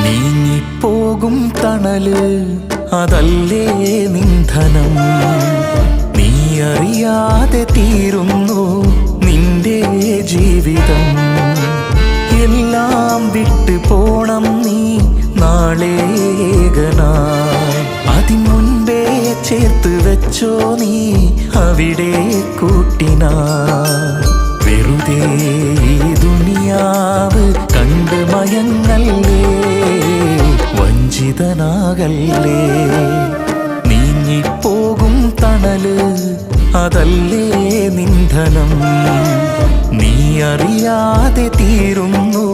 നീങ്ങിപ്പോകും തണൽ. അതല്ലേ നിന്ധനം നീ അറിയാതെ തീരുന്നു നിന്റെ ജീവിതം. എല്ലാം വിട്ടു പോണം നീ നാളേകന അതിമുൻപേ ചേർത്ത് വെച്ചോ നീ അവിടെ കൂട്ടിനാ. വെറുതെ ഈ വഞ്ചിതനാകല്ലേ നീങ്ങിപ്പോകും തണൽ അതല്ലേ നിന്ധനം? നീ അറിയാതെ തീരുന്നു